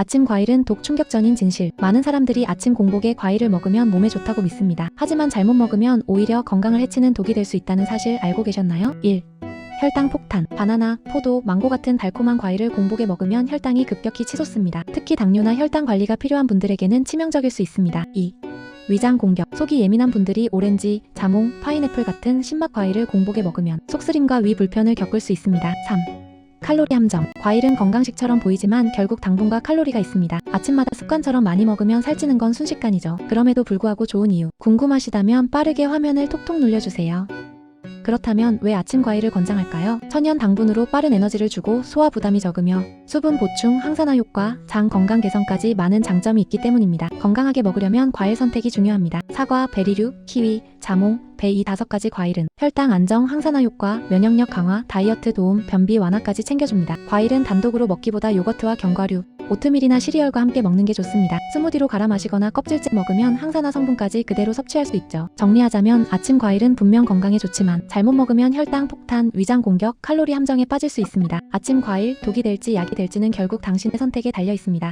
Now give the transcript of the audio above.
아침 과일은 독 충격전인 진실. 많은 사람들이 아침 공복에 과일을 먹으면 몸에 좋다고 믿습니다. 하지만 잘못 먹으면 오히려 건강을 해치는 독이 될 수 있다는 사실 알고 계셨나요? 1. 혈당 폭탄. 바나나, 포도, 망고 같은 달콤한 과일을 공복에 먹으면 혈당이 급격히 치솟습니다. 특히 당뇨나 혈당 관리가 필요한 분들에게는 치명적일 수 있습니다. 2. 위장 공격. 속이 예민한 분들이 오렌지, 자몽, 파인애플 같은 신맛 과일을 공복에 먹으면 속쓰림과 위 불편을 겪을 수 있습니다. 3. 칼로리 함정. 과일은 건강식처럼 보이지만 결국 당분과 칼로리가 있습니다. 아침마다 습관처럼 많이 먹으면 살찌는 건 순식간이죠. 그럼에도 불구하고 좋은 이유. 궁금하시다면 빠르게 화면을 톡톡 눌려주세요. 그렇다면 왜 아침 과일을 권장할까요? 천연 당분으로 빠른 에너지를 주고 소화 부담이 적으며 수분 보충, 항산화 효과, 장 건강 개선까지 많은 장점이 있기 때문입니다. 건강하게 먹으려면 과일 선택이 중요합니다. 사과, 베리류, 키위, 자몽, 배이 다섯 가지 과일은 혈당 안정, 항산화 효과, 면역력 강화, 다이어트 도움, 변비 완화까지 챙겨줍니다. 과일은 단독으로 먹기보다 요거트와 견과류, 오트밀이나 시리얼과 함께 먹는 게 좋습니다. 스무디로 갈아 마시거나 껍질째 먹으면 항산화 성분까지 그대로 섭취할 수 있죠. 정리하자면 아침 과일은 분명 건강에 좋지만 잘못 먹으면 혈당 폭탄, 위장 공격, 칼로리 함정에 빠질 수 있습니다. 아침 과일 독이 될지 약이 될지는 결국 당신의 선택에 달려 있습니다.